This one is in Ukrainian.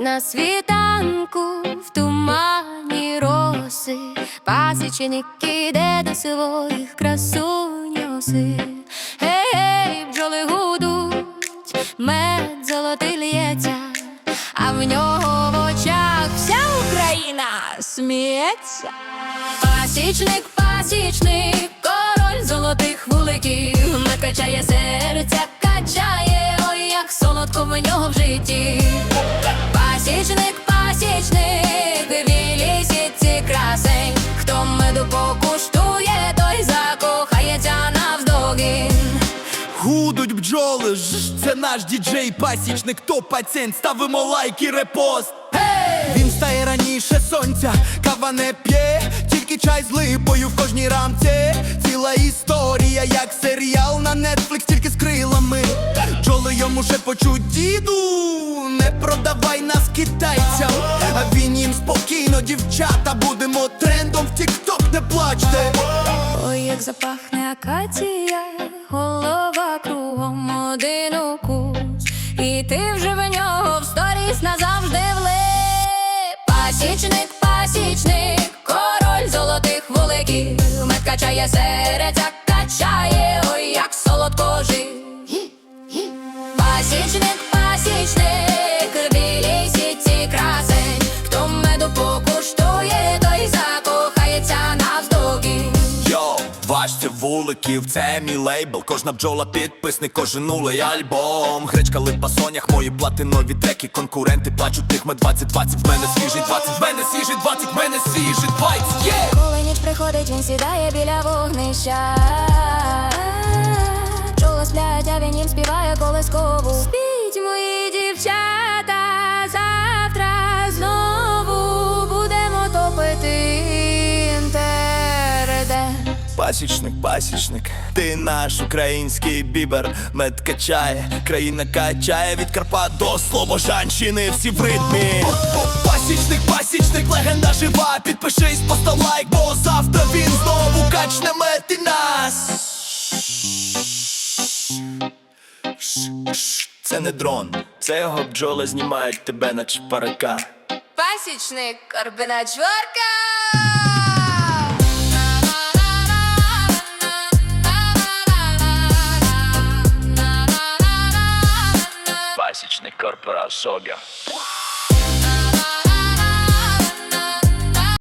на світанку в тумані роси, пасічник іде до своїх красунь оси. Гей, гей, бджоли гудуть, мед золотий лється, а в нього в очах вся Україна сміється. Пасічник, пасічник, король золотих вуликів, качає серця, качає, ой, як солодко в нього в житті. Пасічник, пасічник, білі сітці красень, хто меду покуштує, той закохається навздогін. Гудуть бджоли, ж це наш діджей, пасічник, то пацієнт, ставимо лайк і репост. Він стає раніше сонця, кава не п'є, тільки чай з липою в кожній рамці. Ціла історія, як серіал на Netflix, тільки з крилами. Бджоли йому шепочуть, діду, не продавай нас китайцям. А він їм спокійно, дівчата, будемо трендом в Тік-Ток, не плачте. Ой, як запахне акація, голова кругом один укус, і ти вже в нього в сторіс назавжди влип. Пасічник, пасічник, король золотих вуликів, мед качає серця, вуликів, це мій лейбл. Кожна бджола підписник, кожен нулий альбом. Гречка липа сонях, мої платинові треки. Конкуренти плачуть тих ми 20-20 В мене свіжий 20, в мене свіжий 20, в мене свіжий 20, є! Коли ніч приходить, він сідає біля вогнища. Чула сплять, а він їм співає колискову. Спіть, мої дівчата, Пасічник, пасічник, ти наш український бібер, мед качає, країна качає від Карпат до Слобожанщини, всі в ритмі. Пасічник, пасічник, легенда жива, підпишись, постав лайк, бо завтра він знову качне мед і нас. Це не дрон, це його бджоли знімають тебе на чпарака. Пасічник, карбина чворка. corpora soga.